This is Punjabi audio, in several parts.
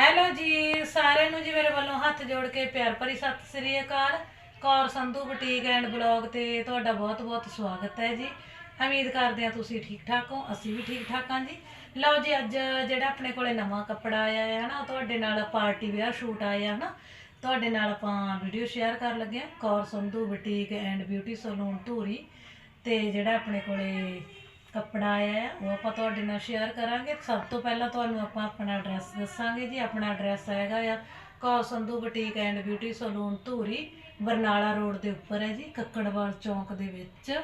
ਹੈਲੋ ਜੀ, ਸਾਰਿਆਂ ਨੂੰ ਜੀ ਮੇਰੇ ਵੱਲੋਂ ਹੱਥ ਜੋੜ ਕੇ ਪਿਆਰ ਭਰੀ ਸਤਿ ਸ੍ਰੀ ਅਕਾਲ। Kaur Sandhu boutique and blog ਤੇ ਤੁਹਾਡਾ ਬਹੁਤ-ਬਹੁਤ ਸਵਾਗਤ ਹੈ ਜੀ। ਉਮੀਦ ਕਰਦੇ ਹਾਂ ਤੁਸੀਂ ਠੀਕ ਠਾਕ ਹੋ, ਅਸੀਂ ਵੀ ਠੀਕ ਠਾਕ ਹਾਂ ਜੀ। ਲਓ ਜੀ, ਅੱਜ ਜਿਹੜਾ ਆਪਣੇ ਕੋਲੇ ਨਵਾਂ ਕੱਪੜਾ ਆਇਆ ਹੈ ਨਾ ਤੁਹਾਡੇ ਨਾਲ ਪਾਰਟੀ ਵਿਆਹ ਸ਼ੂਟ ਆਇਆ ਨਾ, ਤੁਹਾਡੇ ਨਾਲ ਆਪਾਂ ਵੀਡੀਓ ਸ਼ੇਅਰ ਕਰਨ ਲੱਗੇ ਹਾਂ। Kaur Sandhu boutique and beauty salon Dhuri ਤੇ ਜਿਹੜਾ ਆਪਣੇ ਕੋਲੇ ਕੱਪੜਾ ਆਇਆ ਹੈ ਉਹ ਆਪਾਂ ਤੁਹਾਡੇ ਨਾਲ ਸ਼ੇਅਰ ਕਰਾਂਗੇ। ਸਭ ਤੋਂ ਪਹਿਲਾਂ ਤੁਹਾਨੂੰ ਆਪਾਂ ਆਪਣਾ ਐਡਰੈਸ ਦੱਸਾਂਗੇ ਜੀ। ਆਪਣਾ ਐਡਰੈਸ ਹੈਗਾ ਆ Kaur Sandhu boutique and beauty salon Dhuri, Barnala road ਦੇ ਉੱਪਰ ਹੈ ਜੀ, ਕੱਕੜਵਾਲ ਚੌਂਕ ਦੇ ਵਿੱਚ।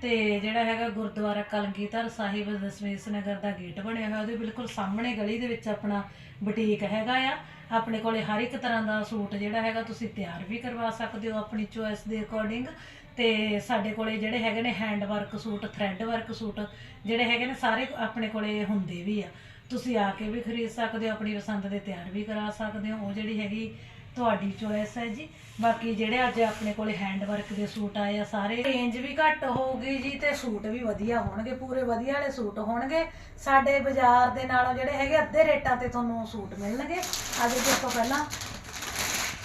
ਤੇ ਜਿਹੜਾ ਹੈਗਾ ਗੁਰਦੁਆਰਾ ਕਲਗੀਧਰ ਸਾਹਿਬ, ਦਸ਼ਮੇਸ਼ ਨਗਰ ਦਾ ਗੇਟ ਬਣਿਆ ਹੋਇਆ। ਉਹਦੇ ਬਿਲਕੁਲ ਸਾਹਮਣੇ ਗਲੀ ਦੇ ਵਿੱਚ ਆਪਣਾ ਬੁਟੀਕ ਹੈਗਾ ਆ। ਆਪਣੇ ਕੋਲੇ ਹਰ ਇੱਕ ਤਰ੍ਹਾਂ ਦਾ ਸੂਟ ਜਿਹੜਾ ਹੈਗਾ ਤੁਸੀਂ ਤਿਆਰ ਵੀ ਕਰਵਾ ਸਕਦੇ ਹੋ। ਆਪਣੀ ਚੋਇਸ ਦੇ ਅਕੋਰਡਿੰਗ ਤੇ ਸਾਡੇ ਕੋਲੇ ਜਿਹੜੇ ਹੈਗੇ ਨੇ hand work suit thread work suit ਜਿਹੜੇ ਹੈਗੇ ਨੇ ਸਾਰੇ ਆਪਣੇ ਕੋਲੇ ਹੁੰਦੇ ਵੀ ਆ। ਤੁਸੀਂ ਆ ਕੇ ਵੀ ਖਰੀਦ ਸਕਦੇ ਹੋ, ਆਪਣੀ ਪਸੰਦ ਦੇ ਤਿਆਰ ਵੀ ਕਰਾ ਸਕਦੇ ਹੋ। ਉਹ ਜਿਹੜੀ ਹੈਗੀ ਤੁਹਾਡੀ ਚੋਇਸ ਹੈ ਜੀ। ਬਾਕੀ ਜਿਹੜੇ ਅੱਜ ਆਪਣੇ ਕੋਲੇ ਹੈਂਡ ਵਰਕ ਦੇ ਸੂਟ ਆਏ ਆ, ਸਾਰੇ ਰੇਂਜ ਵੀ ਘੱਟ ਹੋਊਗੀ ਜੀ ਤੇ ਸੂਟ ਵੀ ਵਧੀਆ ਹੋਣਗੇ, ਪੂਰੇ ਵਧੀਆ ਵਾਲੇ ਸੂਟ ਹੋਣਗੇ। ਸਾਡੇ ਬਾਜ਼ਾਰ ਦੇ ਨਾਲੋਂ ਜਿਹੜੇ ਹੈਗੇ ਅੱਧੇ ਰੇਟਾਂ ਤੇ ਤੁਹਾਨੂੰ ਸੂਟ ਮਿਲਣਗੇ। ਅੱਜ ਦੇ ਆਪਾਂ ਪਹਿਲਾਂ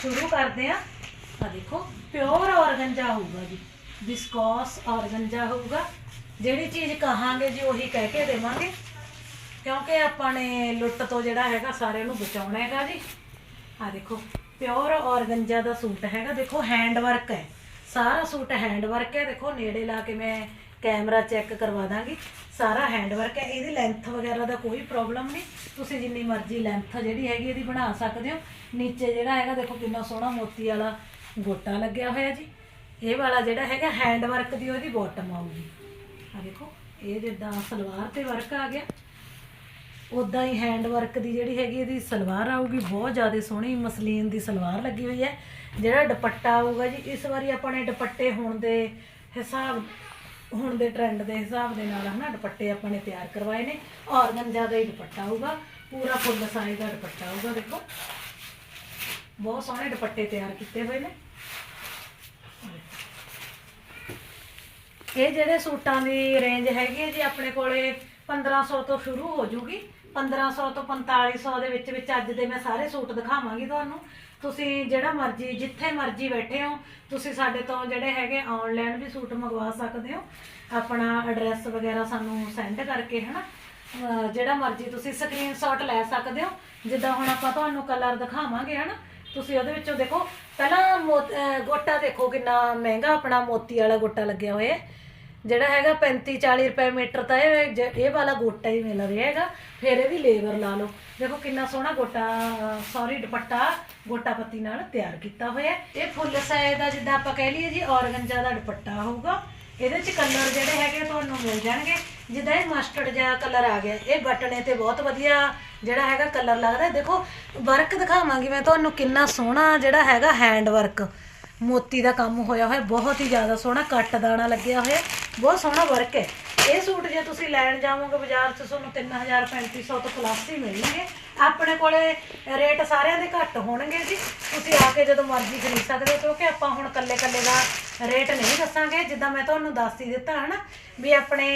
ਸ਼ੁਰੂ ਕਰਦੇ ਆ ਆ ਦੇਖੋ ਪਿਓਰ ਔਰਗੰਜਾ ਹੋਊਗਾ ਜੀ। ਵਿਸਕੋਸ ਔਰਗੰਜਾ ਹੋਊਗਾ। ਜਿਹੜੀ ਚੀਜ਼ ਕਹਾਂਗੇ ਜੀ, ਉਹੀ ਕਹਿ ਕੇ ਦੇਵਾਂਗੇ। ਕਿਉਂਕਿ ਆਪਾਂ ਨੇ ਲੁੱਟ ਤੋਂ ਜਿਹੜਾ ਹੈਗਾ, ਸਾਰਿਆਂ ਨੂੰ ਬਚਾਉਣਾ ਹੈਗਾ ਜੀ। ਆ ਦੇਖੋ ਪਿਓਰ ਔਰਗੰਜਾ ਦਾ ਸੂਟ ਹੈਗਾ। ਦੇਖੋ ਹੈਂਡ ਵਰਕ ਹੈ। ਸਾਰਾ ਸੂਟ ਹੈਂਡ ਵਰਕ ਹੈ। ਦੇਖੋ, ਨੇੜੇ ਲਾ ਕੇ ਮੈਂ ਕੈਮਰਾ ਚੈੱਕ ਕਰਵਾ ਦਾਂਗੀ। ਸਾਰਾ ਹੈਂਡ ਵਰਕ ਹੈ। ਇਹਦੀ ਲੈਂਥ ਵਗੈਰਾ ਦਾ ਕੋਈ ਪ੍ਰੋਬਲਮ ਨਹੀਂ। ਤੁਸੀਂ ਜਿੰਨੀ ਮਰਜ਼ੀ ਲੈਂਥ ਜਿਹੜੀ ਹੈਗੀ, ਇਹਦੀ ਬਣਾ ਸਕਦੇ ਹੋ। ਨੀਚੇ ਜਿਹੜਾ ਹੈਗਾ, ਦੇਖੋ, ਕਿੰਨਾ ਸੋਹਣਾ ਮੋਤੀ ਵਾਲਾ ਗੋਟਾ ਲੱਗਿਆ ਹੋਇਆ ਜੀ। ਇਹ ਵਾਲਾ ਜਿਹੜਾ ਹੈਗਾ ਹੈਂਡ ਵਰਕ ਦੀ ਉਹਦੀ ਬੋਟਮ ਆਊਗੀ। ਆ ਦੇਖੋ, ਇਹ ਜਿੱਦਾਂ ਸਲਵਾਰ ਤੇ ਵਰਕ ਆ ਗਿਆ। ਉਦਾਂ ਹੀ ਹੈਂਡ ਵਰਕ ਦੀ ਜਿਹੜੀ ਹੈਗੀ, ਇਹਦੀ ਸਲਵਾਰ ਆਊਗੀ। ਬਹੁਤ ਜ਼ਿਆਦਾ ਸੋਹਣੀ ਮਸਲੀਨ ਦੀ ਸਲਵਾਰ ਲੱਗੀ ਹੋਈ ਹੈ। ਜਿਹੜਾ ਦੁਪੱਟਾ ਆਊਗਾ ਜੀ, ਇਸ ਵਾਰੀ ਆਪਾਂ ਨੇ ਦੁਪੱਟੇ ਹੋਣ ਦੇ ਹਿਸਾਬ, ਹੁਣ ਦੇ ਟ੍ਰੈਂਡ ਦੇ ਹਿਸਾਬ ਦੇ ਨਾਲ ਹਨਾ, ਦੁਪੱਟੇ ਆਪਾਂ ਨੇ ਤਿਆਰ ਕਰਵਾਏ ਨੇ। ਔਰਗੰਜਾ ਦਾ ਹੀ ਦੁਪੱਟਾ ਆਊਗਾ। ਪੂਰਾ ਫੁੱਲ ਸਾਈਜ਼ ਦਾ ਦੁਪੱਟਾ ਆਊਗਾ, ਦੇਖੋ। ਬਹੁਤ ਸੋਹਣੇ ਦੁਪੱਟੇ ਤਿਆਰ ਕੀਤੇ ਹੋਏ ਨੇ। ਇਹ ਜਿਹੜੇ ਸੂਟਾਂ ਦੀ ਰੇਂਜ ਹੈਗੀ ਹੈ ਜੀ, ਆਪਣੇ ਕੋਲੇ 1500 ਤੋਂ ਸ਼ੁਰੂ ਹੋ ਜੂਗੀ। 1500 ਤੋਂ 4500 ਦੇ ਵਿੱਚ ਵਿੱਚ ਅੱਜ ਦੇ ਮੈਂ ਸਾਰੇ ਸੂਟ ਦਿਖਾਵਾਂਗੀ ਤੁਹਾਨੂੰ। ਤੁਸੀਂ ਜਿਹੜਾ ਮਰਜ਼ੀ, ਜਿੱਥੇ ਮਰਜ਼ੀ ਬੈਠੇ ਹੋ, ਤੁਸੀਂ ਸਾਡੇ ਤੋਂ ਜਿਹੜੇ ਹੈਗੇ ਆਨਲਾਈਨ ਵੀ ਸੂਟ ਮੰਗਵਾ ਸਕਦੇ ਹੋ। ਆਪਣਾ ਐਡਰੈਸ ਵਗੈਰਾ ਸਾਨੂੰ ਸੈਂਡ ਕਰਕੇ, ਹਨਾ? ਅਹ ਜਿਹੜਾ ਮਰਜ਼ੀ ਤੁਸੀਂ ਸਕਰੀਨਸ਼ਾਟ ਲੈ ਸਕਦੇ ਹੋ। ਜਿੱਦਾਂ ਹੁਣ ਆਪਾਂ ਤੁਹਾਨੂੰ ਕਲਰ ਦਿਖਾਵਾਂਗੇ, ਹਨਾ? ਤੁਸੀਂ ਉਹਦੇ ਵਿੱਚੋਂ ਦੇਖੋ, ਪਹਿਲਾਂ ਮੋ- ਅਹ ਗੋਟਾ ਦੇਖੋ ਕਿੰਨਾ ਮਹਿੰਗਾ ਆਪਣਾ ਮੋਤੀ ਵਾਲਾ ਗੋਟਾ ਲੱਗਿਆ ਹੋਇਆ ਹੈ। ਜਿਹੜਾ ਹੈਗਾ 35 40 ਰੁਪਏ ਮੀਟਰ ਤਾਂ ਇਹ ਜ- ਇਹ ਵਾਲਾ ਗੋਟਾ ਹੀ ਮਿਲ ਰਿਹਾ ਹੈਗਾ। ਫਿਰ ਇਹਦੀ ਲੇਬਰ ਲਾ ਲਓ। ਦੇਖੋ ਕਿੰਨਾ ਸੋਹਣਾ ਗੋਟਾ ਸੌਰੀ ਦੁਪੱਟਾ ਗੋਟਾ ਪੱਤੀ ਨਾਲ ਤਿਆਰ ਕੀਤਾ ਹੋਇਆ ਹੈ। ਇਹ ਫੁੱਲ ਸਾਈਜ਼ ਦਾ ਜਿੱਦਾਂ ਆਪਾਂ ਕਹਿ ਲਈਏ ਜੀ, ਔਰਗੰਜਾ ਦਾ ਦੁਪੱਟਾ ਹੋਊਗਾ। ਇਹਦੇ ਚ ਕਲਰ ਜਿਹੜੇ ਹੈਗੇ ਤੁਹਾਨੂੰ ਮਿਲ ਜਾਣਗੇ। ਜਿੱਦਾਂ ਇਹ ਮਸਟਰਡ ਜਿਹਾ ਕਲਰ ਆ ਗਿਆ, ਇਹ ਬਟਨੇ ਤੇ ਬਹੁਤ ਵਧੀਆ ਜਿਹੜਾ ਹੈਗਾ ਕਲਰ ਲੱਗਦਾ। ਦੇਖੋ ਵਰਕ ਦਿਖਾਵਾਂਗੀ ਮੈਂ ਤੁਹਾਨੂੰ ਕਿੰਨਾ ਸੋਹਣਾ ਜਿਹੜਾ ਹੈਗਾ ਹੈਂਡ ਵਰਕ ਮੋਤੀ ਦਾ ਕੰਮ ਹੋਇਆ ਹੋਇਆ, ਬਹੁਤ ਹੀ ਜ਼ਿਆਦਾ ਸੋਹਣਾ, ਕੱਟ ਦਾਣਾ ਲੱਗਿਆ ਹੋਇਆ, ਬਹੁਤ ਸੋਹਣਾ ਵਰਕ ਹੈ। ਇਹ ਸੂਟ ਜੇ ਤੁਸੀਂ ਲੈਣ ਜਾਵੋਗੇ ਬਾਜ਼ਾਰ 'ਚ ਤੁਹਾਨੂੰ 3000 3500 ਤੋਂ ਪਲੱਸ ਹੀ ਮਿਲਣਗੇ। ਆਪਣੇ ਕੋਲੇ ਰੇਟ ਸਾਰਿਆਂ ਦੇ ਘੱਟ ਹੋਣਗੇ ਜੀ। ਤੁਸੀਂ ਆ ਕੇ ਜਦੋਂ ਮਰਜ਼ੀ ਖਰੀਦ ਸਕਦੇ ਹੋ, ਕਿਉਂਕਿ ਆਪਾਂ ਹੁਣ ਕੱਲੇ ਕੱਲੇ ਦਾ ਰੇਟ ਨਹੀਂ ਦੱਸਾਂਗੇ। ਜਿੱਦਾਂ ਮੈਂ ਤੁਹਾਨੂੰ ਦੱਸ ਹੀ ਦਿੱਤਾ, ਹਨਾ, ਵੀ ਆਪਣੇ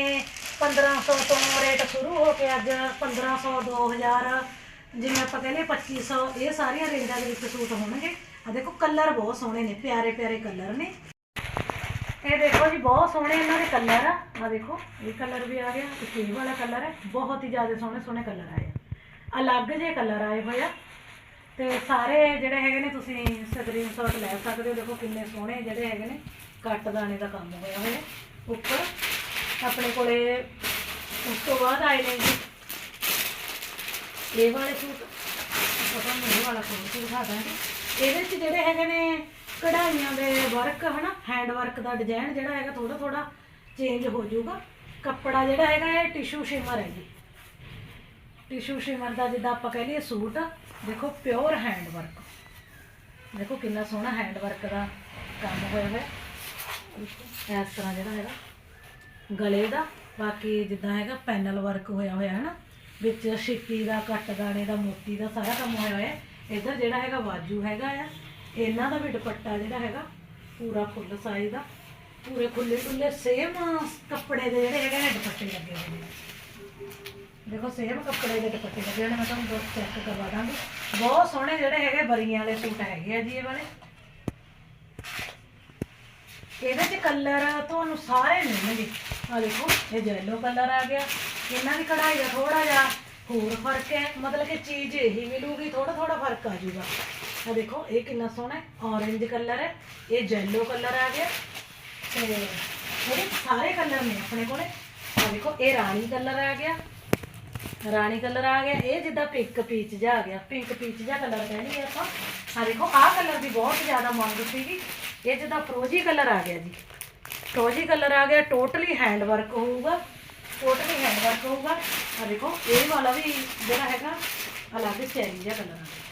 1500 ਤੋਂ ਰੇਟ ਸ਼ੁਰੂ ਹੋ ਕੇ ਅੱਜ 1500 2000 ਜਿਵੇਂ ਆਪਾਂ ਕਹਿੰਦੇ 2500 ਇਹ ਸਾਰੀਆਂ ਰੇਂਜਾਂ ਦੇ ਵਿੱਚ ਸੂਟ ਹੋਣਗੇ। ਆ ਦੇਖੋ, ਕਲਰ ਬਹੁਤ ਸੋਹਣੇ ਨੇ, ਪਿਆਰੇ ਪਿਆਰੇ ਕਲਰ ਨੇ। ਇਹ ਦੇਖੋ ਜੀ, ਬਹੁਤ ਸੋਹਣੇ ਇਹਨਾਂ ਦੇ ਕਲਰ ਆ। ਆ ਦੇਖੋ, ਇਹ ਕਲਰ ਵੀ ਆ ਗਿਆ ਇੱਕ ਇਹ ਵਾਲਾ ਕਲਰ ਹੈ ਬਹੁਤ ਹੀ ਜ਼ਿਆਦਾ ਸੋਹਣੇ ਸੋਹਣੇ ਕਲਰ ਆਏ ਆ। ਅਲੱਗ ਜਿਹੇ ਕਲਰ ਆਏ ਹੋਏ ਆ। ਤੇ ਸਾਰੇ ਜਿਹੜੇ ਹੈਗੇ ਨੇ, ਤੁਸੀਂ ਸਕਰੀਨਸ਼ਾਟ ਲੈ ਸਕਦੇ ਹੋ। ਦੇਖੋ ਕਿੰਨੇ ਸੋਹਣੇ ਜਿਹੜੇ ਹੈਗੇ ਨੇ, ਕੱਟ ਦਾਣੇ ਦਾ ਕੰਮ ਹੋਇਆ ਹੋਇਆ। ਉੱਪਰ ਆਪਣੇ ਕੋਲੇ, ਉਸ ਤੋਂ ਬਾਅਦ ਆਏ ਨੇ ਜੀ। ਇਹ ਵਾਲੇ ਸੂਟ, ਪਤਾ ਨਹੀਂ ਇਹ ਵਾਲਾ ਸੂਟ ਦਿਖਾ ਦਾਂਗੇ ਇਹਦੇ ਚ ਜਿਹੜੇ ਹੈਗੇ ਨੇ ਕਢਾਈਆਂ ਦੇ ਵਰਕ ਹਨਾ? ਹੈਂਡ ਵਰਕ ਦਾ ਡਿਜ਼ਾਈਨ ਜਿਹੜਾ ਹੈਗਾ ਥੋੜਾ ਥੋੜਾ ਚੇਂਜ ਹੋ ਜਾਊਗਾ। ਕੱਪੜਾ ਜਿਹੜਾ ਹੈਗਾ, ਇਹ ਟਿਸ਼ੂ ਸ਼ਿਮਰ ਹੈ ਜੀ। ਟਿਸ਼ੂ ਸ਼ਿਮਰ ਦਾ ਜਿੱਦਾਂ ਆਪਾਂ ਕਹਿ ਲਈਏ ਸੂਟ, ਦੇਖੋ ਪਿਓਰ ਹੈਂਡ ਵਰਕ ਦੇਖੋ ਕਿੰਨਾ ਸੋਹਣਾ ਹੈਂਡ ਵਰਕ ਦਾ ਕੰਮ ਹੋਇਆ ਹੋਇਆ। ਇਸ ਤਰ੍ਹਾਂ ਜਿਹੜਾ ਹੈਗਾ, ਗਲੇ ਦਾ, ਬਾਕੀ ਜਿੱਦਾਂ ਹੈਗਾ ਪੈਨਲ ਵਰਕ ਹੋਇਆ ਹੋਇਆ ਹੈ ਨਾ ਵਿੱਚ ਛਿੱਕੀ ਦਾ, ਕੱਟ ਦਾਣੇ ਦਾ, ਮੋਤੀ ਦਾ ਸਾਰਾ ਕੰਮ ਹੋਇਆ ਹੋਇਆ। ਹੈ ਇੱਧਰ ਜਿਹੜਾ ਹੈਗਾ ਵਾਜੂ ਹੈਗਾ ਆ। ਇਹਨਾਂ ਦਾ ਵੀ ਦੁਪੱਟਾ ਜਿਹੜਾ ਹੈਗਾ, ਪੂਰਾ ਫੁੱਲ ਸਾਈਜ਼ ਦਾ, ਪੂਰੇ ਖੁੱਲੇ ਖੁੱਲੇ ਸੇਮ ਕੱਪੜੇ ਦੇ ਜਿਹੜੇ ਹੈਗੇ ਨੇ, ਦੁਪੱਟੇ ਲੱਗੇ ਹੋਏ ਨੇ। ਦੇਖੋ ਸੇਮ ਕੱਪੜੇ ਦੇ ਦੁਪੱਟੇ ਲੱਗੇ ਹੋਣੇ ਮੈਂ ਤੁਹਾਨੂੰ ਦੋ ਚੈੱਕ ਕਰਵਾ ਦਾਂਗੀ। ਬਹੁਤ ਸੋਹਣੇ ਜਿਹੜੇ ਹੈਗੇ, ਬਰੀਆਂ ਵਾਲੇ ਸੂਟ ਹੈਗੇ ਆ ਜੀ ਇਹ ਵਾਲੇ। ਇਹਦੇ ਚ ਕਲਰ ਤੁਹਾਨੂੰ ਸਾਰੇ ਮਿਲਣਗੇ। ਆ ਦੇਖੋ, ਇਹ ਜੈਲੋ ਕਲਰ ਆ ਗਿਆ। ਇਹਨਾਂ ਦੀ ਕਢਾਈ ਦਾ ਥੋੜਾ ਜਿਹਾ ਹੋਰ ਫ਼ਰਕ ਹੈ। ਮਤਲਬ ਕਿ ਚੀਜ਼ ਇਹੀ ਮਿਲੂਗੀ ਥੋੜਾ ਥੋੜਾ ਫ਼ਰਕ ਆ ਜੂਗਾ ਆ ਦੇਖੋ, ਇਹ ਕਿੰਨਾ ਸੋਹਣਾ ਹੈ ਔਰੇਂਜ ਕਲਰ ਹੈ, ਇਹ ਜੈਲੋ ਕਲਰ ਆ ਗਿਆ, ਤੇ ਇਹਦੇ ਸਾਰੇ ਕਲਰ ਨੇ ਆਪਣੇ ਕੋਲੇ। ਆ ਦੇਖੋ, ਇਹ ਰਾਣੀ ਕਲਰ ਆ ਗਿਆ, ਰਾਣੀ ਕਲਰ ਆ ਗਿਆ, ਇਹ ਜਿੱਦਾਂ ਪਿੰਕ ਪੀਚ ਜਿਹਾ ਆ ਗਿਆ ਪਿੰਕ ਪੀਚ ਜਿਹਾ ਕਲਰ ਕਹਿੰਦੇ ਆ ਆਪਾਂ। ਆ ਦੇਖੋ, ਆਹ ਕਲਰ ਦੀ ਬਹੁਤ ਜ਼ਿਆਦਾ ਮੰਗ ਸੀਗੀ, ਇਹ ਜਿੱਦਾਂ ਫਰੋਜੀ ਕਲਰ ਆ ਗਿਆ ਜੀ। ਫਰੋਜੀ ਕਲਰ ਆ ਗਿਆ ਟੋਟਲੀ ਹੈਂਡ ਵਰਕ ਹੋਊਗਾ ਟੋਟਲੀ ਹੈਂਡ ਵਰਕ ਹੋਊਗਾ। ਆ ਦੇਖੋ, ਇਹ ਵਾਲਾ ਵੀ ਜਿਹੜਾ ਹੈਗਾ, ਅਲੱਗ ਚੈਰੀ ਜਿਹਾ ਕਲਰ ਆ ਗਿਆ।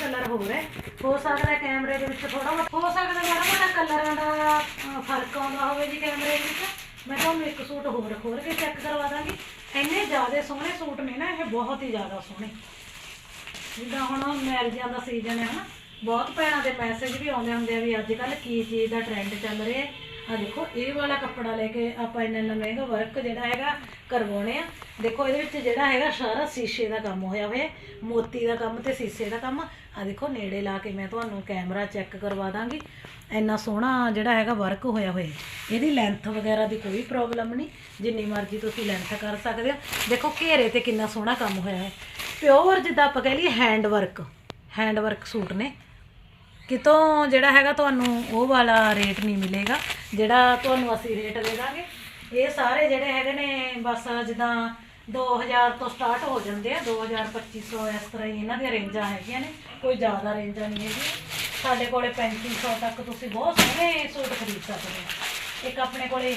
ਕਲਰ ਹੋਰ ਹੈ। ਹੋ ਸਕਦਾ ਕੈਮਰੇ ਦੇ ਵਿੱਚ ਥੋੜਾ ਹੋ ਸਕਦਾ ਮਾੜਾ ਮੋਟਾ ਕਲਰਾਂ ਦਾ ਅਹ, ਫ਼ਰਕ ਆਉਂਦਾ ਹੋਵੇ ਜੀ ਕੈਮਰੇ ਦੇ ਵਿੱਚ। ਮੈਂ ਤੁਹਾਨੂੰ ਇੱਕ ਸੂਟ ਹੋਰ ਖੋਲ ਕੇ ਚੈੱਕ ਕਰਵਾ ਦਾਂਗੀ। ਇੰਨੇ ਜ਼ਿਆਦਾ ਸੋਹਣੇ ਸੂਟ ਨੇ ਨਾ ਇਹ ਬਹੁਤ ਹੀ ਜ਼ਿਆਦਾ ਸੋਹਣੇ। ਜਿੱਦਾਂ ਹੁਣ ਮੈਰਿਜਾਂ ਦਾ ਸੀਜ਼ਨ ਹੈ ਹਨਾ ਬਹੁਤ ਭੈਣਾਂ ਦੇ ਮੈਸੇਜ ਵੀ ਆਉਂਦੇ ਹੁੰਦੇ ਆ ਵੀ ਅੱਜ ਕੱਲ ਕੀ ਚੀਜ਼ ਦਾ ਟ੍ਰੈਂਡ ਚੱਲ ਰਿਹਾ ਹੈ। ਆ ਦੇਖੋ, ਇਹ ਵਾਲਾ ਕੱਪੜਾ ਲੈ ਕੇ ਆਪਾਂ ਇੰਨਾ ਇੰਨਾ ਮਹਿੰਗਾ ਵਰਕ ਜਿਹੜਾ ਹੈਗਾ ਕਰਵਾਉਣੇ ਆ। ਦੇਖੋ, ਇਹਦੇ ਵਿੱਚ ਜਿਹੜਾ ਹੈਗਾ ਸਾਰਾ ਸ਼ੀਸ਼ੇ ਦਾ ਕੰਮ ਹੋਇਆ ਹੋਇਆ ਮੋਤੀ ਦਾ ਕੰਮ ਤੇ ਸ਼ੀਸ਼ੇ ਦਾ ਕੰਮ। ਆ ਦੇਖੋ, ਨੇੜੇ ਲਾ ਕੇ ਮੈਂ ਤੁਹਾਨੂੰ ਕੈਮਰਾ ਚੈੱਕ ਕਰਵਾ ਦਾਂਗੀ। ਇੰਨਾ ਸੋਹਣਾ ਜਿਹੜਾ ਹੈਗਾ ਵਰਕ ਹੋਇਆ ਹੋਇਆ ਇਹਦੀ ਲੈਂਥ ਵਗੈਰਾ ਦੀ ਕੋਈ ਪ੍ਰੋਬਲਮ ਨਹੀਂ, ਜਿੰਨੀ ਮਰਜ਼ੀ ਤੁਸੀਂ ਲੈਂਥ ਕਰ ਸਕਦੇ ਹੋ। ਦੇਖੋ, ਘੇਰੇ ਤੇ ਕਿੰਨਾ ਸੋਹਣਾ ਕੰਮ ਹੋਇਆ ਹੈ। ਪਿਓਰ ਜਿੱਦਾਂ ਆਪਾਂ ਕਹਿ ਲਈਏ hand work hand work suit ਨੇ। ਕਿਤੋਂ ਜਿਹੜਾ ਹੈਗਾ ਤੁਹਾਨੂੰ ਉਹ ਵਾਲਾ ਰੇਟ ਨਹੀਂ ਮਿਲੇਗਾ, ਜਿਹੜਾ ਤੁਹਾਨੂੰ ਅਸੀਂ ਰੇਟ ਦੇ ਦਾਂਗੇ। ਇਹ ਸਾਰੇ ਜਿਹੜੇ ਹੈਗੇ ਨੇ, ਬਸ ਜਿੱਦਾਂ 2000 ਤੋਂ ਸਟਾਰਟ ਹੋ ਜਾਂਦੇ ਆ 2000 2500 ਇਸ ਤਰ੍ਹਾਂ ਹੀ ਇਹਨਾਂ ਦੀਆਂ ਰੇਂਜਾਂ ਹੈਗੀਆਂ ਨੇ, ਕੋਈ ਜ਼ਿਆਦਾ ਰੇਂਜਾਂ ਨਹੀਂ ਹੈਗੀਆਂ। ਸਾਡੇ ਕੋਲੇ 3500 ਤੱਕ ਤੁਸੀਂ ਬਹੁਤ ਸੋਹਣੇ ਸੂਟ ਖਰੀਦ ਸਕਦੇ ਹੋ। ਇੱਕ ਆਪਣੇ ਕੋਲੇ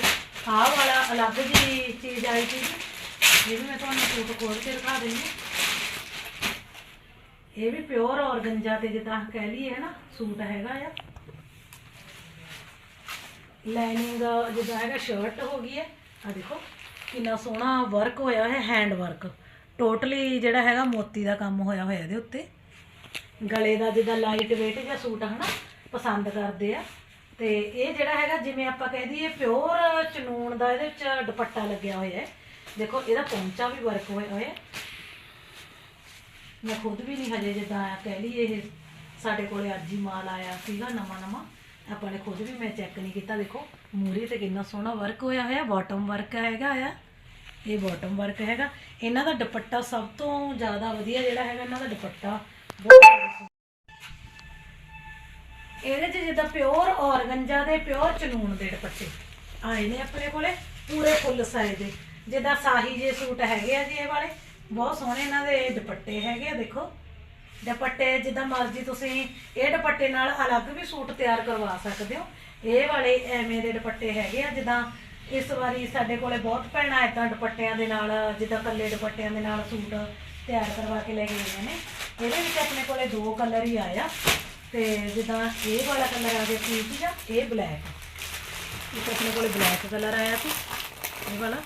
ਆਹ ਵਾਲਾ ਅਲੱਗ ਜੀ ਚੀਜ਼ ਆਈ ਸੀ, ਇਹ ਵੀ ਮੈਂ ਤੁਹਾਨੂੰ ਸੂਟ ਖੋਲ ਕੇ ਦਿਖਾ ਦਿੰਦੀ ਇਹ ਵੀ ਪਿਓਰ ਔਰਗੰਜਾ ਤੇ ਜਿੱਦਾਂ ਕਹਿ ਲਈਏ ਨਾ ਸੂਟ ਹੈਗਾ ਆ। ਲਾਈਨਿੰਗ ਜਿੱਦਾਂ ਹੈਗਾ ਸ਼ਰਟ ਹੋ ਗਈ ਹੈ। ਆ ਦੇਖੋ, ਕਿੰਨਾ ਸੋਹਣਾ ਵਰਕ ਹੋਇਆ ਹੋਇਆ ਹੈਂਡ ਵਰਕ ਟੋਟਲੀ ਜਿਹੜਾ ਹੈਗਾ ਮੋਤੀ ਦਾ ਕੰਮ ਹੋਇਆ ਹੋਇਆ ਇਹਦੇ ਉੱਤੇ। ਗਲੇ ਦਾ ਜਿੱਦਾਂ ਲਾਈਟ weight ਜਿਹਾ ਸੂਟ ਹਨਾ, ਪਸੰਦ ਕਰਦੇ ਆ। ਤੇ ਇਹ ਜਿਹੜਾ ਹੈਗਾ, ਜਿਵੇਂ ਆਪਾਂ ਕਹਿ ਦਈਏ ਪਿਓਰ ਚਨੂਨ ਦਾ ਇਹਦੇ ਵਿੱਚ ਦੁਪੱਟਾ ਲੱਗਿਆ ਹੋਇਆ ਹੈ। ਦੇਖੋ, ਇਹਦਾ ਪੌਂਚਾ ਵੀ ਵਰਕ ਹੋਇਆ ਹੋਇਆ ਮੈਂ ਖੁਦ ਵੀ ਨਹੀਂ ਹਜੇ ਜਿੱਦਾਂ ਕਹਿ ਲਈਏ ਇਹ ਸਾਡੇ ਕੋਲੇ ਅੱਜ ਹੀ ਮਾਲ ਆਇਆ ਸੀਗਾ ਨਵਾਂ ਨਵਾਂ। ਆਪਾਂ ਨੇ ਖੁਦ ਵੀ ਮੈਂ ਚੈੱਕ ਨਹੀਂ ਕੀਤਾ। ਦੇਖੋ ਮੂਰੀ ਤੇ ਕਿੰਨਾ ਸੋਹਣਾ ਵਰਕ ਹੋਇਆ ਹੋਇਆ ਬਾਟਮ ਵਰਕ ਹੈਗਾ ਆ। ਇਹ ਬਾਟਮ ਵਰਕ ਹੈਗਾ। ਇਹਨਾਂ ਦਾ ਦੁਪੱਟਾ ਸਭ ਤੋਂ ਜ਼ਿਆਦਾ ਵਧੀਆ ਜਿਹੜਾ ਹੈਗਾ, ਇਹਨਾਂ ਦਾ ਦੁਪੱਟਾ ਇਹਦੇ 'ਚ ਜਿੱਦਾਂ ਪਿਓਰ ਔਰਗੰਜਾ ਦੇ ਪਿਓਰ ਚਨੂਨ ਦੇ ਦੁਪੱਟੇ। ਆਏ ਨੇ ਆਪਣੇ ਕੋਲੇ, ਪੂਰੇ ਫੁੱਲ ਸਾਈਜ਼ ਦੇ। ਜਿੱਦਾਂ ਸਾਹੀ ਜੇ ਸੂਟ ਹੈਗੇ ਆ ਜੀ ਇਹ ਵਾਲੇ। ਬਹੁਤ ਸੋਹਣੇ ਇਹਨਾਂ ਦੇ ਦੁਪੱਟੇ ਹੈਗੇ ਆ, ਦੇਖੋ। ਦੁਪੱਟੇ ਜਿੱਦਾਂ ਮਰਜ਼ੀ ਤੁਸੀਂ ਇਹ ਦੁਪੱਟੇ ਨਾਲ ਅਲੱਗ ਵੀ ਸੂਟ ਤਿਆਰ ਕਰਵਾ ਸਕਦੇ ਹੋ। ਇਹ ਵਾਲੇ ਐਵੇਂ ਦੇ ਦੁਪੱਟੇ ਹੈਗੇ ਆ, ਜਿੱਦਾਂ ਇਸ ਵਾਰੀ ਸਾਡੇ ਕੋਲੇ ਬਹੁਤ ਭੈਣਾਂ ਏਦਾਂ ਦੁਪੱਟਿਆਂ ਦੇ ਨਾਲ, ਜਿੱਦਾਂ ਕੱਲੇ ਦੁਪੱਟਿਆਂ ਦੇ ਨਾਲ ਸੂਟ ਤਿਆਰ ਕਰਵਾ ਕੇ ਲੈ ਕੇ ਗਈਆਂ ਨੇ। ਇਹਦੇ ਵਿੱਚ ਆਪਣੇ ਕੋਲੇ ਦੋ ਕਲਰ ਹੀ ਆਇਆ ਤੇ ਜਿੱਦਾਂ ਇਹ ਵਾਲਾ ਕਲਰ ਆ ਗਿਆ ਪੀਚ ਜਾਂ ਇਹ ਬਲੈਕ। ਇੱਕ ਆਪਣੇ ਕੋਲੇ ਬਲੈਕ ਕਲਰ ਆਇਆ ਸੀ, ਇਹ ਵਾਲਾ।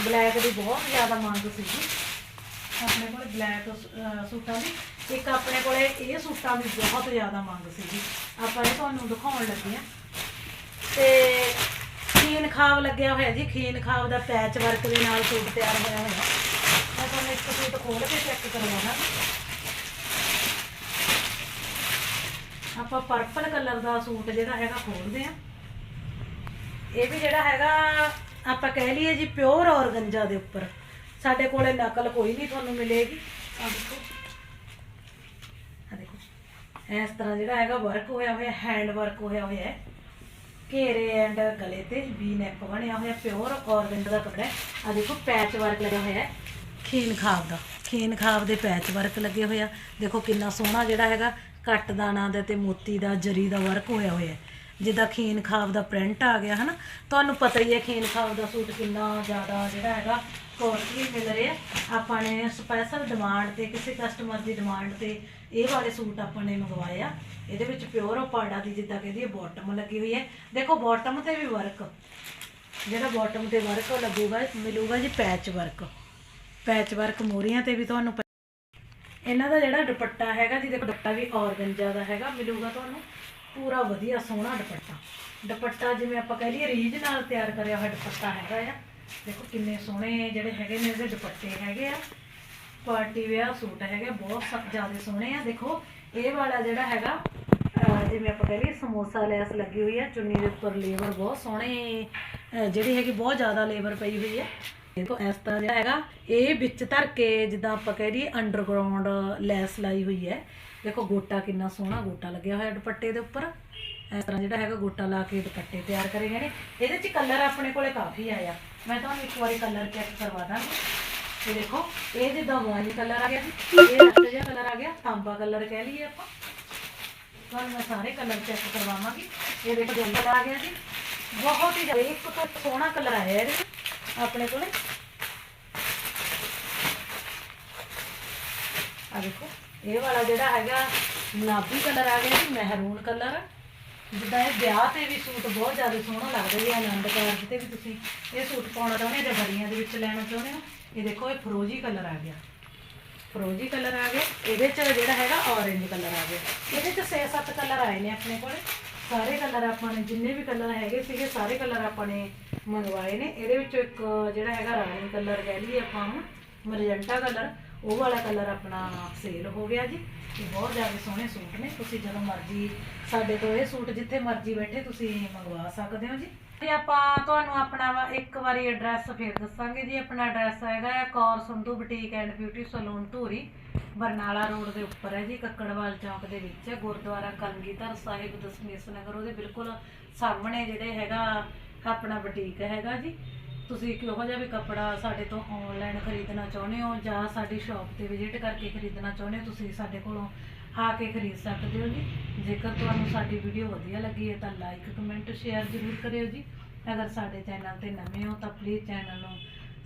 ਬਲੈਕ ਦੀ ਬਹੁਤ ਜ਼ਿਆਦਾ ਮੰਗ ਸੀਗੀ। ਆਪਣੇ ਕੋਲ ਬਲੈਕ ਸੂਟਾਂ ਦੀ। ਇੱਕ ਆਪਣੇ ਕੋਲੇ ਇਹ ਸੂਟਾਂ ਦੀ ਬਹੁਤ ਜ਼ਿਆਦਾ ਮੰਗ ਸੀਗੀ। ਆਪਾਂ ਇਹ ਤੁਹਾਨੂੰ ਦਿਖਾਉਣ ਲੱਗੇ ਆ ਤੇ ਖੀਨ ਖਾਬ ਲੱਗਿਆ ਹੋਇਆ ਜੀ। ਖੀਨ ਖਾਬ ਦਾ ਪੈਚ ਵਰਕ ਦੇ ਨਾਲ ਸੂਟ ਤਿਆਰ ਹੋਇਆ ਹੋਇਆ। ਮੈਂ ਤੁਹਾਨੂੰ ਇੱਕ ਸੂਟ ਖੋਲ ਕੇ ਚੈੱਕ ਕਰਵਾਉਣਾ। ਆਪਾਂ ਪਰਪਲ ਕਲਰ ਦਾ ਸੂਟ ਜਿਹੜਾ ਹੈਗਾ ਖੋਲਦੇ ਆ ਇਹ ਵੀ ਜਿਹੜਾ ਹੈਗਾ ਆਪਾਂ ਕਹਿ ਲਈਏ ਜੀ ਪਿਓਰ ਔਰਗੰਜਾ ਦੇ ਉੱਪਰ। ਸਾਡੇ ਕੋਲੇ ਨਕਲ ਕੋਈ ਨਹੀਂ ਤੁਹਾਨੂੰ ਮਿਲੇਗੀ। ਆ ਦੇਖੋ। ਆ ਦੇਖੋ। ਇਸ ਤਰ੍ਹਾਂ ਜਿਹੜਾ ਹੈਗਾ ਵਰਕ ਹੋਇਆ ਹੋਇਆ ਹੈਂਡ ਵਰਕ ਹੋਇਆ ਹੋਇਆ ਹੈ। ਘੇਰੇ ਐਂਡ ਗਲੇ ਤੇ ਵੀ ਨੈਕ ਬਣਿਆ ਹੋਇਆ ਪਿਓਰ ਔਰਗੰਜਾ ਦਾ ਕੱਪੜਾ ਹੈ। ਆ ਦੇਖੋ ਪੈਚ ਵਰਕ ਲੱਗਿਆ ਹੋਇਆ ਹੈ। ਖੀਨ ਖਾਬ ਦਾ। ਖੀਨ ਖਾਬ ਦੇ ਪੈਚ ਵਰਕ ਲੱਗੇ ਹੋਇਆ ਦੇਖੋ ਕਿੰਨਾ ਸੋਹਣਾ ਜਿਹੜਾ ਹੈਗਾ, ਕੱਟ ਦਾਣਾ ਦੇ ਤੇ ਮੋਤੀ ਦਾ, ਜਰੀ ਦਾ ਵਰਕ ਹੋਇਆ ਹੋਇਆ ਹੈ। ਜਿੱਦਾਂ ਖੀਨ ਖਾਬ ਦਾ ਪ੍ਰਿੰਟ ਆ ਗਿਆ, ਹਨਾ? ਤੁਹਾਨੂੰ ਪਤਾ ਹੀ ਹੈ ਖੀਨ ਖਾਬ ਦਾ ਸੂਟ ਕਿੰਨਾ ਜ਼ਿਆਦਾ ਜਿਹੜਾ ਹੈਗਾ ਕੋਸਟਲੀ ਮਿਲ ਰਿਹਾ ਆਪਾਂ ਨੇ ਸਪੈਸ਼ਲ ਡਿਮਾਂਡ ਤੇ, ਕਿਸੇ ਕਸਟਮਰ ਦੀ ਡਿਮਾਂਡ ਤੇ ਇਹ ਵਾਲੇ ਸੂਟ ਆਪਾਂ ਨੇ ਮੰਗਵਾਏ ਆ। ਇਹਦੇ ਵਿੱਚ ਪਿਓਰ ਪਾੜਾ ਦੀ ਜਿੱਦਾਂ ਕਹਿੰਦੀ ਹੈ ਬਾਟਮ ਲੱਗੀ ਹੋਈ ਹੈ। ਦੇਖੋ ਬਾਟਮ ਤੇ ਵੀ ਵਰਕ ਜਿਹੜਾ ਬਾਟਮ ਤੇ ਵਰਕ ਉਹ ਲੱਗੂਗਾ, ਮਿਲੂਗਾ ਜੀ ਪੈਚ ਵਰਕ ਪੈਚ ਵਰਕ ਮੋਰੀਆਂ ਤੇ ਵੀ ਤੁਹਾਨੂੰ ਪ- ਇਹਨਾਂ ਦਾ ਜਿਹੜਾ ਦੁਪੱਟਾ ਹੈਗਾ ਜੀ ਦੁਪੱਟਾ ਵੀ ਔਰਗੰਜਾ ਦਾ ਹੈਗਾ, ਮਿਲੂਗਾ ਤੁਹਾਨੂੰ। ਪੂਰਾ ਵਧੀਆ ਸੋਹਣਾ ਦੁਪੱਟਾ। ਦੁਪੱਟਾ ਜਿਵੇਂ ਆਪਾਂ ਕਹਿ ਲਈਏ ਰੀਝ ਨਾਲ ਤਿਆਰ ਕਰਿਆ ਹੋਇਆ ਦੁਪੱਟਾ ਹੈਗਾ ਆ। ਦੇਖੋ ਕਿੰਨੇ ਸੋਹਣੇ ਜਿਹੜੇ ਹੈਗੇ ਨੇ ਇਹਦੇ ਦੁਪੱਟੇ ਹੈਗੇ ਆ। ਪਾਰਟੀ ਵੇਅਰ ਸੂਟ ਹੈਗੇ, ਬਹੁਤ ਸ- ਜ਼ਿਆਦਾ ਸੋਹਣੇ ਆ। ਦੇਖੋ, ਇਹ ਵਾਲਾ ਜਿਹੜਾ ਹੈਗਾ ਜਿਵੇਂ ਆਪਾਂ ਕਹਿ ਲਈਏ, ਸਮੋਸਾ ਲੈਸ ਲੱਗੀ ਹੋਈ ਆ। ਚੁੰਨੀ ਦੇ ਉੱਪਰ ਲੇਬਰ ਬਹੁਤ ਸੋਹਣੇ ਜਿਹੜੀ ਹੈਗੀ, ਬਹੁਤ ਜ਼ਿਆਦਾ ਲੇਬਰ ਪਈ ਹੋਈ ਹੈ ਦੇਖੋ ਇਸ ਤਰ੍ਹਾਂ ਜਿਹੜਾ ਹੈਗਾ। ਇਹ ਵਿੱਚ ਧਰ ਕੇ ਜਿੱਦਾਂ ਆਪਾਂ ਕਹਿ ਲਈਏ ਅੰਡਰਗਰਾਉਂਡ ਲੈਸ ਲਾਈ ਹੋਈ ਹੈ। ਦੇਖੋ ਗੋਟਾ ਕਿੰਨਾ ਸੋਹਣਾ ਗੋਟਾ ਲੱਗਿਆ ਹੋਇਆ ਦੁਪੱਟੇ ਦੇ ਉੱਪਰ। ਇਸ ਤਰ੍ਹਾਂ ਜਿਹੜਾ ਹੈਗਾ ਗੋਟਾ ਲਾ ਕੇ ਦੁਪੱਟੇ ਤਿਆਰ ਕਰੇ ਗਏ ਨੇ ਇਹਦੇ ਚ ਕਲਰ ਆਪਣੇ ਕੋਲੇ ਕਾਫੀ ਆਇਆ ਮੈਂ ਤੁਹਾਨੂੰ ਇੱਕ ਵਾਰੀ ਕਲਰ ਚੈੱਕ ਕਰਵਾ ਦਾਂਗੀ। ਇਹ ਦੇਖੋ, ਇਹ ਜਿੱਦਾਂ ਵਾਈਨ ਕਲਰ ਆ ਗਿਆ ਜੀ। ਇਹ ਰਸਟ ਜਿਹਾ ਕਲਰ ਆ ਗਿਆ, ਤਾਂਬਾ ਕਲਰ ਕਹਿ ਲਈਏ ਆਪਾਂ। ਤੁਹਾਨੂੰ ਮੈਂ ਸਾਰੇ ਕਲਰ ਚੈੱਕ ਕਰਵਾਵਾਂਗੀ। ਇਹ ਦੇਖੋ ਜੋ ਆ ਗਿਆ ਜੀ। ਬਹੁਤ ਹੀ ਜ਼ਿਆਦਾ, ਇੱਕ ਤੋਂ ਸੋਹਣਾ ਕਲਰ ਆਇਆ ਇਹਦੇ ਆਪਣੇ ਕੋਲੇ। ਆ ਦੇਖੋ, ਇਹ ਵਾਲਾ ਜਿਹੜਾ ਹੈਗਾ, ਗੁਲਾਬੀ ਕਲਰ ਆ ਗਿਆ ਜੀ, ਮਹਿਰੂਨ ਕਲਰ। ਜਿੱਦਾਂ ਇਹ ਵਿਆਹ ਤੇ ਵੀ ਸੂਟ ਬਹੁਤ ਜ਼ਿਆਦਾ ਸੋਹਣਾ ਲੱਗਦਾ ਜੀ, ਆਨੰਦ ਕਾਰਜ ਤੇ ਵੀ ਤੁਸੀਂ ਇਹ ਸੂਟ ਪਾਉਣਾ ਚਾਹੁੰਦੇ ਹੋ ਜਾਂ ਗਲੀਆਂ ਦੇ ਵਿੱਚ ਲੈਣਾ ਚਾਹੁੰਦੇ ਹੋ, ਇਹ ਦੇਖੋ, ਇਹ ਫਰੋਜੀ ਕਲਰ ਆ ਗਿਆ। ਫਰੋਜੀ ਕਲਰ ਆ ਗਿਆ। ਇਹਦੇ ਚ ਜਿਹੜਾ ਹੈਗਾ ਔਰੇਂਜ ਕਲਰ ਆ ਗਿਆ। ਇਹਦੇ ਚ 6-7 ਕਲਰ ਆਏ ਨੇ ਆਪਣੇ ਕੋਲ। ਸਾਰੇ ਕਲਰ ਆਪਾਂ ਨੇ, ਜਿੰਨੇ ਵੀ ਕਲਰ ਹੈਗੇ ਸੀਗੇ, ਸਾਰੇ ਕਲਰ ਆਪਾਂ ਨੇ ਮੰਗਵਾਏ ਨੇ। ਇਹਦੇ ਵਿੱਚੋਂ ਇੱਕ ਜਿਹੜਾ ਹੈਗਾ ਰਾਣੀ ਕਲਰ ਕਹਿ ਲਈਏ ਆਪਾਂ ਹੁਣ ਮਰਜੈਂਟਾ ਕਲਰ, ਉਹ ਵਾਲਾ ਕਲਰ ਆਪਣਾ ਸੇਲ ਹੋ ਗਿਆ ਜੀ। ਇਹ ਬਹੁਤ ਜ਼ਿਆਦਾ ਸੋਹਣੇ ਸੂਟ ਨੇ। ਤੁਸੀਂ ਜਦੋਂ ਮਰਜ਼ੀ ਸਾਡੇ ਤੋਂ ਇਹ ਸੂਟ ਜਿੱਥੇ ਮਰਜ਼ੀ ਬੈਠੇ ਤੁਸੀਂ ਮੰਗਵਾ ਸਕਦੇ ਹੋ ਜੀ। ਤੇ ਆਪਾਂ ਤੁਹਾਨੂੰ ਆਪਣਾ ਵਾ- ਇੱਕ ਵਾਰੀ ਐਡਰੈਸ ਫੇਰ ਦੱਸਾਂਗੇ ਜੀ। ਆਪਣਾ ਐਡਰੈਸ ਹੈਗਾ ਆ Kaur Sandhu boutique and beauty salon Dhuri, Barnala road ਦੇ ਉੱਪਰ ਹੈ ਜੀ, ਕੱਕੜਵਾਲ ਚੌਂਕ ਦੇ ਵਿੱਚ। ਹੈ ਗੁਰਦੁਆਰਾ ਕਲਗੀਧਰ ਸਾਹਿਬ ਦਸ਼ਮੇਸ਼ ਨਗਰ, ਉਹਦੇ ਬਿਲਕੁਲ ਸਾਹਮਣੇ ਜਿਹੜੇ ਹੈਗਾ ਆਪਣਾ ਬੁਟੀਕ ਹੈਗਾ ਜੀ। ਤੁਸੀਂ ਕਿਹੋ ਜਿਹਾ ਵੀ ਕੱਪੜਾ ਸਾਡੇ ਤੋਂ ਆਨਲਾਈਨ ਖਰੀਦਣਾ ਚਾਹੁੰਦੇ ਹੋ ਜਾਂ ਸਾਡੀ ਸ਼ਾਪ ਤੇ ਵਿਜ਼ਿਟ ਕਰਕੇ ਖਰੀਦਣਾ ਚਾਹੁੰਦੇ ਹੋ, ਤੁਸੀਂ ਸਾਡੇ ਕੋਲੋਂ ਆ ਕੇ ਖਰੀਦ ਸਕਦੇ ਹੋ ਜੀ। ਜੇਕਰ ਤੁਹਾਨੂੰ ਸਾਡੀ ਵੀਡੀਓ ਵਧੀਆ ਲੱਗੀ ਹੈ ਤਾਂ ਲਾਈਕ ਕਮੈਂਟ ਸ਼ੇਅਰ ਜ਼ਰੂਰ ਕਰਿਓ ਜੀ। ਅਗਰ ਸਾਡੇ ਚੈਨਲ ਤੇ ਨਵੇਂ ਹੋ ਤਾਂ ਪਲੀਜ਼ ਚੈਨਲ ਨੂੰ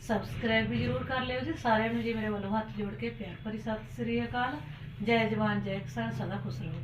ਸਬਸਕ੍ਰਾਈਬ ਵੀ ਜ਼ਰੂਰ ਕਰ ਲਿਓ ਜੀ। ਸਾਰਿਆਂ ਨੂੰ ਜੀ ਮੇਰੇ ਵੱਲੋਂ ਹੱਥ ਜੋੜ ਕੇ ਪਿਆਰ ਭਰੀ ਸਤਿ ਸ੍ਰੀ ਅਕਾਲ। ਜੈ ਜਵਾਨ, ਜੈ ਕਿਸਾਨ, ਸਦਾ ਖੁਸ਼ ਰਹੋ।